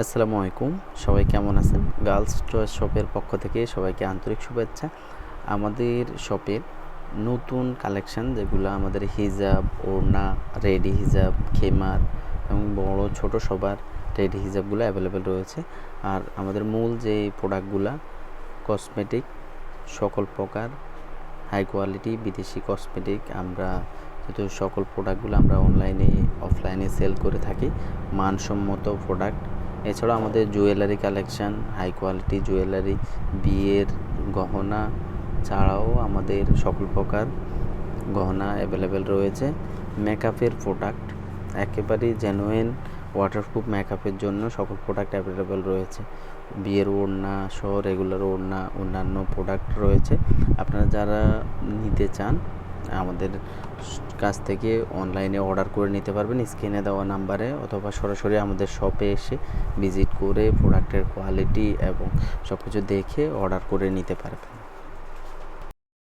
আসসালামু আলাইকুম। সবাই কেমন আছেন? গার্লস চয়েস শপের পক্ষ থেকে সবাইকে আন্তরিক শুভেচ্ছা। আমাদের শপের নতুন কালেকশন যেগুলো আমাদের হিজাব, ওড়না, রেডি হিজাব, খেমার এবং বড় ছোট সবার রেডি হিজাবগুলো অ্যাভেলেবেল রয়েছে। আর আমাদের মূল যে প্রোডাক্টগুলো, কসমেটিক, সকল প্রকার হাই কোয়ালিটি বিদেশি কসমেটিক আমরা যেহেতু সকল প্রোডাক্টগুলো আমরা অনলাইনে, অফলাইনে সেল করে থাকি, মানসম্মত প্রোডাক্ট এছাড়াও আমাদের jewellery collection high quality jewellery, বিয়ের গহনা ছাড়াও আমাদের সকল প্রকার গহনা অ্যাভেলেবেল রয়েছে। মেকআপের প্রোডাক্ট একেবারেই জেনুইন ওয়াটারপ্রুফ মেকআপের জন্য সকল প্রোডাক্ট অ্যাভেলেবেল রয়েছে। বিয়ের ওড়না সহ রেগুলার ওড়না অন্যান্য প্রোডাক্ট রয়েছে। আপনারা যারা নিতে চান আমাদের কাছ থেকে অনলাইনে অর্ডার করে নিতে পারবেন স্ক্রিনে দেওয়া নাম্বারে অথবা সরাসরি আমাদের শপে এসে ভিজিট করে প্রোডাক্টের কোয়ালিটি এবং সব কিছু দেখে অর্ডার করে নিতে পারবেন।